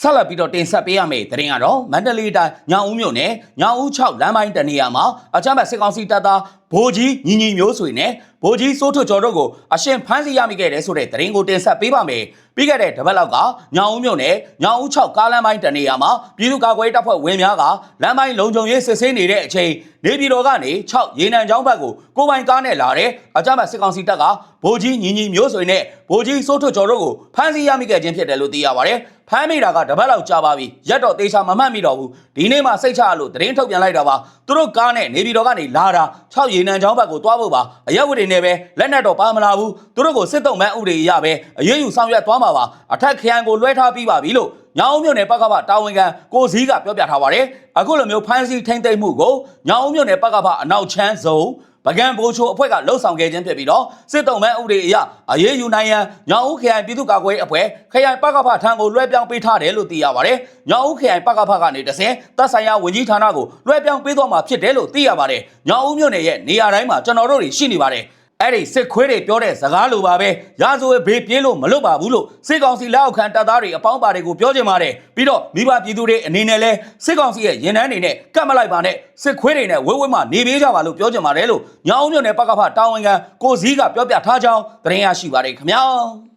ဆက်လက်ပြီးတော့တင်ဆက်ပေးရမယ့်သတင်းကတော့မန္တလေးတိုင်းညောင်ဦးမြို့နယ်ညောင်ဦး6လမ်းပိုင်းတနေရာမှာအကြမ်းဖက်စစ်ကောင်စီတပ်သားဗိုလ်ကြီးညီညီမျိုးဆွေနဲ့ဗိုလ်ကြီးစိုးထွတ်ကျော်တို့ကိုအရှင်ဖမ်းဆီးရမိခဲ့တယ်ဆိုတဲ့သတင်းကိုတင်ဆက်ပေးပါမယ်။ပြီးခဲ့တဲ့တပတ်လောက်ကညောင်ဦးမြို့နယ်ညောင်ဦး6ကားလမ်းပိုင်းတနေရာမှာပြည်သူ့ကာကွယ်ရေးတပ်ဖွဲ့ဝင်များကလမ်းပိုင်းလုံခြုံရေးစစ်ဆေးနေတဲ့အချိန်နေပြည်တော်ကနေ6ရေနံချောင်းဘက်ကိုကိုပိုင်ကားနဲ့လာတဲ့အကြမ်းဖက်စစ်ကောင်စီတပ်ကဗိုလ်ကြီးညီညီမျိုးဆွေနဲ့ဗိုလ်ကြီးစိုးထွတ်ကျော်တို့ကိုဖမ်းဆီးရမိခဲ့ခြင်းဖြစ်တယ်လို့သိရပါတယ်။ဖမ်းမိတာကတပတ်လောက်ကြာပါပြီ။ရက်တော့တေချာမမှတ်မိတော့ဘူး။ဒီနေ့မှစိတ်ချရလို့သတင်းထုတ်ပြန်လိုက်တာပါ။သူတို့ကားနဲ့နေပြည်တော်ကနေလာတာ6ရေနံချောင်းဘက်ကိုတွားဖို့ပါ။အရက်ဝတ်တွေနဲ့ပဲလက်နက်တော့ပါမလာဘူး။သူတို့ကိုစစ်တုံးမန်းဥတွေရပဲအရေးယူဆောင်ရွက်သွားမှာပါ။အထက်ခရိုင်ကိုလွှဲထားပြီးပါပြီလို့ညောင်ဦးမြို့နယ်ပကပတာဝန်ခံကိုစည်းကပြောပြထားပါတယ်။အခုလိုမျိုးဖမ်းဆီးထိမ့်သိမ်းမှုကိုညောင်ဦးမြို့နယ်ပကပအနောက်ချမ်းစုံ ပကံဘိုးချိုအဖွဲ့ကလှုပ်ဆောင်ခဲ့ခြင်းဖြစ်ပြီးတော့စစ်တုံးမဲဥတွေအရအရေးယူနိုင်ရန်ညောင်ဦးခရိုင်ပြည်သူ့ကာကွယ်ရေးအဖွဲ့ခရိုင်ပကဖထံကိုလွှဲပြောင်းပေးထားတယ်လို့သိရပါတယ်။ညောင်ဦးခရိုင်ပကဖကနေတဆင်တပ်ဆိုင်ရာဝန်ကြီးဌာနကိုလွှဲပြောင်းပေးသွားမှာဖြစ်တယ်လို့သိရပါတယ်။ညောင်ဦးမြို့နယ်ရဲ့နေရာတိုင်းမှာကျွန်တော်တို့တွေရှိနေပါတယ်။ အဲ့ဒီစစ်ခွေးတွေပြောတဲ့စကားလိုပါပဲရာဇဝဲဘေးပြေးလို့မလွတ်ပါဘူးလို့စစ်ကောင်စီလက်အောက်ခံတပ်သားတွေအပေါင်းပါတွေကိုပြောချင်ပါတယ်ပြီးတော့မိဘပြည်သူတွေအနေနဲ့လဲစစ်ကောင်စီရဲ့ရင်နှန်းတွေနဲ့ကတ်မလိုက်ပါနဲ့စစ်ခွေးတွေနဲ့ဝဲဝဲမှနေပေးကြပါလို့ပြောချင်ပါတယ်လို့ညောင်ဦးမြို့နယ်ပကဖတာဝန်ခံကိုစည်းကပြောပြထားကြောင်းသတင်းရရှိပါတယ်ခင်ဗျာ